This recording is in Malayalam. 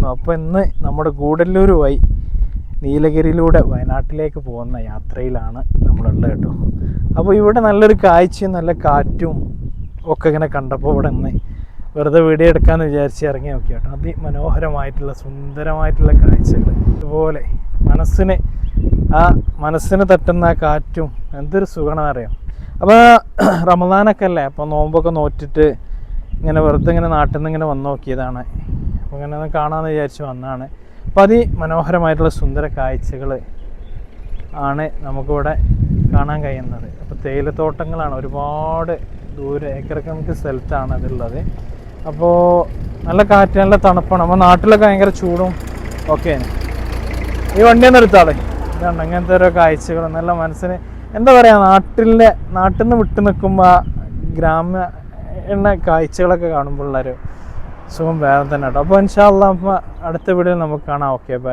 പോകുന്നു. അപ്പോൾ ഇന്ന് നമ്മുടെ ഗൂഡല്ലൂർ വഴി നീലഗിരിയിലൂടെ വയനാട്ടിലേക്ക് പോകുന്ന യാത്രയിലാണ് നമ്മളുള്ളത് കേട്ടോ. അപ്പോൾ ഇവിടെ നല്ലൊരു കാഴ്ചയും നല്ല കാറ്റും ഒക്കെ ഇങ്ങനെ കണ്ടപ്പോൾ ഇവിടെ നിന്ന് വെറുതെ വീഡിയോ എടുക്കാമെന്ന് വിചാരിച്ച് ഇറങ്ങി നോക്കി കേട്ടോ. അതിമനോഹരമായിട്ടുള്ള സുന്ദരമായിട്ടുള്ള കാഴ്ചകൾ. ഇതുപോലെ മനസ്സിന് ആ മനസ്സിന് തട്ടുന്ന ആ കാറ്റും എന്തൊരു സുഖമാണെന്ന് അറിയാം. അപ്പോൾ റമദാനൊക്കെ അല്ലേ? അപ്പോൾ നോമ്പൊക്കെ നോറ്റിട്ട് ഇങ്ങനെ വെറുതെ ഇങ്ങനെ നാട്ടിൽ നിന്ന് ഇങ്ങനെ വന്നു നോക്കിയതാണ് അപ്പോൾ അങ്ങനെ ഒന്ന് കാണാമെന്ന് വിചാരിച്ച് വന്നതാണ് അപ്പോൾ അതിമനോഹരമായിട്ടുള്ള സുന്ദര കാഴ്ചകൾ ആണ് നമുക്കിവിടെ കാണാൻ കഴിയുന്നത്. അപ്പോൾ തേയിലത്തോട്ടങ്ങളാണ് ഒരുപാട് ദൂരെ ഏക്കർ കണക്ക് സ്ഥലത്താണ് അതുള്ളത്. അപ്പോൾ നല്ല കാറ്റ് നല്ല തണുപ്പാണ്. അപ്പോൾ നാട്ടിലൊക്കെ ഭയങ്കര ചൂടും ഒക്കെയാണ്. ഈ വണ്ടി ഒന്ന് എടുത്താളെ. ഇതാണ് അങ്ങനത്തെ ഓരോ കാഴ്ചകൾ നല്ല മനസ്സിന് എന്താ പറയുക നാട്ടിലെ നാട്ടിൽ നിന്ന് വിട്ടു നിൽക്കുമ്പോൾ ഗ്രാമ എണ്ണ കാഴ്ചകളൊക്കെ കാണുമ്പോഴുള്ളൊരു സുഖം വേറെ തന്നെ കേട്ടോ. അപ്പോൾ ഇൻഷാല്ല അടുത്ത വീഡിയോയിൽ നമുക്ക് കാണാം. Okay bye